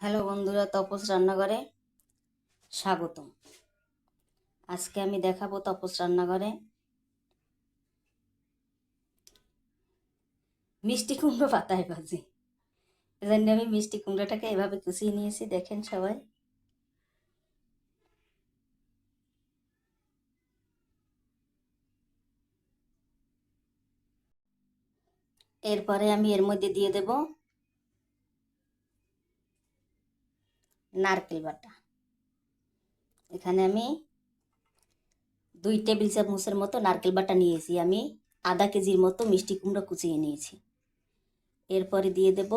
Hello বন্ধুরা, তপস রান্নাঘরে স্বাগতম। আজকে আমি দেখাবো তপস রান্নাঘরে মিষ্টি কুমড়ো পাতায় ভাজি। এজন্য আমি মিষ্টি কুমড়োটাকে এভাবে কুচিয়ে নিয়েছি, দেখেন সবাই। এরপরে আমি এর মধ্যে দিয়ে দেব নারকেল বাটা। এখানে আমি দুই টেবিল চামচের মতো নারকেল বাটা নিয়েছি। আমি আধা কেজির মতো মিষ্টি কুমড়ো কুচিয়ে নিয়েছি। এরপরে দিয়ে দেব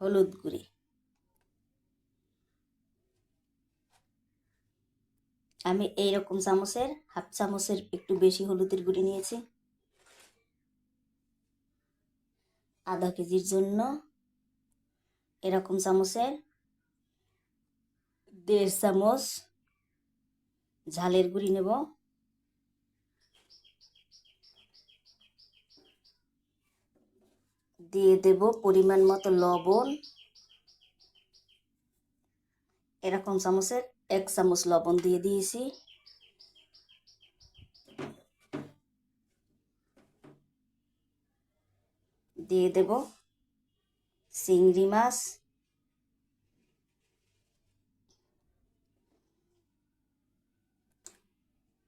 হলুদ গুঁড়ি। আমি এই রকম চামচের, হাফ চামচের একটু বেশি হলুদের গুঁড়ি নিয়েছি। আধা কেজির জন্য এরকম চামচের দেড় চামচ ঝালের গুঁড়ি নেব। দিয়ে দেব পরিমাণ মতো লবণ। এরকম চামচের এক চামচ লবণ দিয়ে দিয়েছি। দিয়ে দেব চিংড়ি মাছ।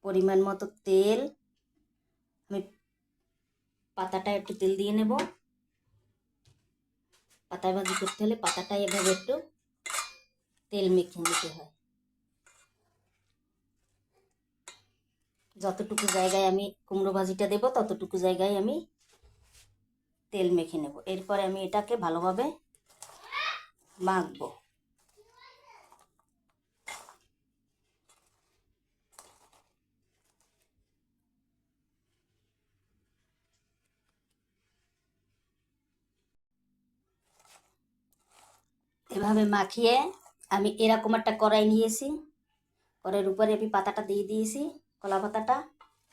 পরিমাণ মতো তেল। আমি পাতাটা একটু তেল দিয়ে নেব। পাতায় ভাজি করতে হলে পাতাটা এভাবে একটু তেল মেখে নিতে হয়। যতটুকু জায়গায় আমি কুমড়ো ভাজিটা দেবো, ততটুকু জায়গায় আমি তেল মেখে নেব। এরপরে আমি এটাকে ভালোভাবে মাখবো। এভাবে মাখিয়ে আমি এরকম একটা কড়াই নিয়েছি। কড়াইয়ের উপরে আমি পাতাটা দিয়ে দিয়েছি কলা পাতাটা,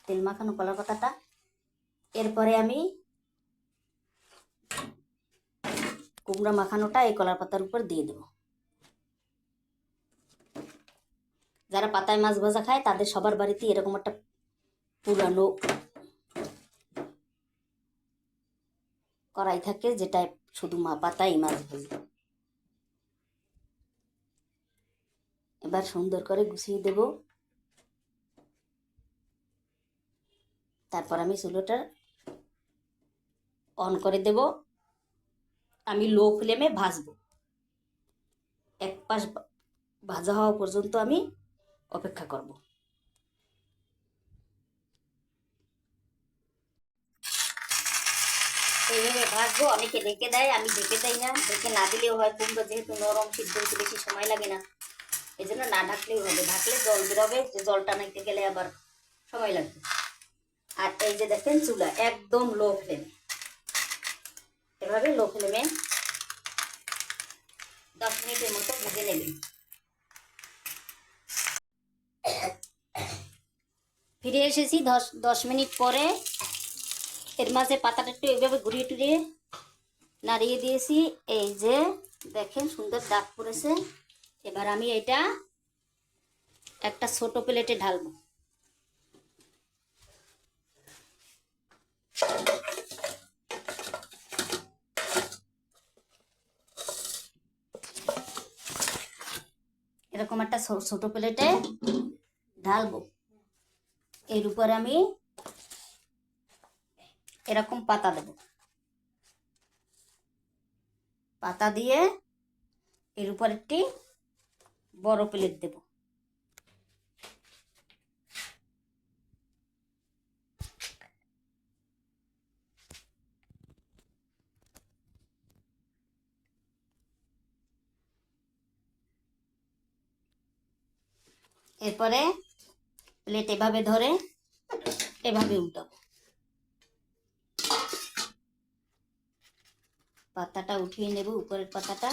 তেল মাখানো কলা পাতাটা। এরপরে আমি কুমড়া মাখানোটা এই কলার পাতার উপর দিয়ে দেব। যারা পাতায় মাছ ভাজা খায়, তাদের সবার বাড়িতে এরকম একটা পুরানো কড়াই থাকে যেটা শুধু মা পাতাই মাছ ভাজে। এবার সুন্দর করে গুছিয়ে দেব। তারপর আমি চুলোটা অন করে দেব। আমি লো ফ্লেমে ভাজবো। এক পাশ ভাজা হওয়া পর্যন্ত আমি অপেক্ষা করব। এইভাবে ভাজবো। অনেকে ঢেকে দেয়, আমি ঢেকে দেই না। ঢেকে না দিলেও হয় কুমড়ো, যেহেতু নরম, সিদ্ধ হতে বেশি সময় লাগে না। এই জন্য না ঢাকলেও হবে। ঢাকলে জল বেরোবে যে জলটা নাইতে গেলে আবার সময় লাগবে। আর এই যে দেখেন চুলা, একদম লো ফ্লেমে এভাবে লো ফ্লেমে দশ মিনিটের মতো ভেজে নেবেন ফিরে এসেছি, দশ দশ মিনিট পরে। এর মাঝে পাতাটা একটু এইভাবে ঘুরিয়ে টুরিয়ে নাড়িয়ে দিয়েছি। এই যে, দেখেন সুন্দর দাগ পড়েছে। এবার আমি এটা একটা ছোট প্লেটে ঢালবো। এরকম একটা ছোট প্লেটে ঢালবো। এর উপরে আমি এরকম পাতা দেব। পাতা দিয়ে এর উপর একটি বড় প্লেট দেব। এরপরে প্লেট এভাবে ধরে, এভাবে উল্টাবো। পাতাটা উঠিয়ে নেব, উপরের পাতাটা।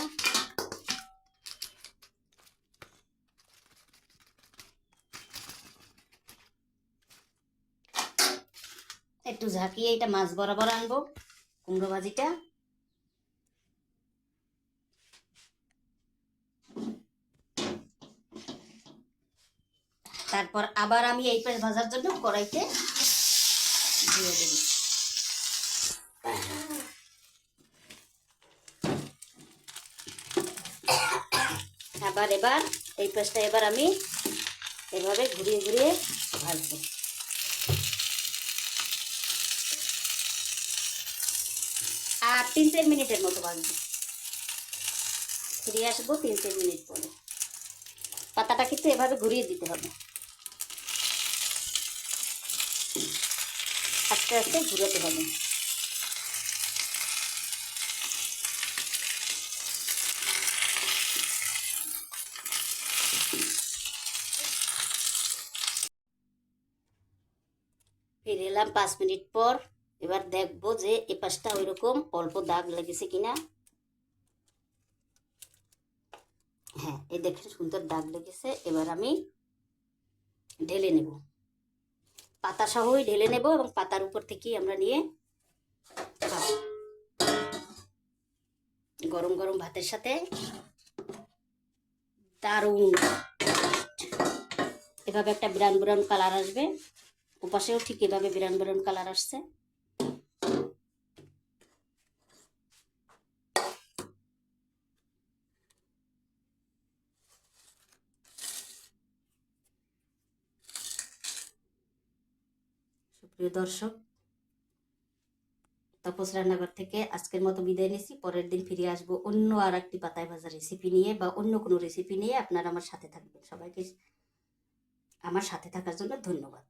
একটু ঝাঁকিয়ে এটা মাছ বরাবর আনব, কুমড়ো ভাজিটা। তারপর আবার আমি এই পাশ ভাজার জন্য কড়াইতে দিয়ে দেব। আবার এবার এই পাশটা এবার আমি এভাবে ঘুরিয়ে ঘুরিয়ে ভাজবো। আর তিন চার মিনিটের মতো ভাজবো। ফিরে আসব তিন চার মিনিট পরে। পাতাটা কিন্তু এভাবে ঘুরিয়ে দিতে হবে। আস্তে আস্তে ঘুরাতে হবে। ফিরে এলাম পাঁচ মিনিট পর। এবার দেখব যে এ পাশটা ওই রকম অল্প দাগ লেগেছে কিনা। হ্যাঁ এই দেখেন সুন্দর দাগ লেগেছে। এবার আমি ঢেলে নেব। পাতা সহই ঢেলে নেব এবং পাতার উপর থেকেই আমরা নিয়ে গরম গরম ভাতের সাথে দারুণ এভাবে একটা বিরান বিরান কালার আসবে। ওপাশেও ঠিক এভাবে বিরান বিরান কালার আসছে। সুপ্রিয় দর্শক, তাপস রান্নাঘর থেকে আজকের মতো বিদায় নিচ্ছি। পরের দিন ফিরে আসব অন্য আর একটি পাতায় ভাজা রেসিপি নিয়ে বা অন্য কোনো রেসিপি নিয়ে। আপনারা আমার সাথে থাকবেন। সবাইকে আমার সাথে থাকার জন্য ধন্যবাদ।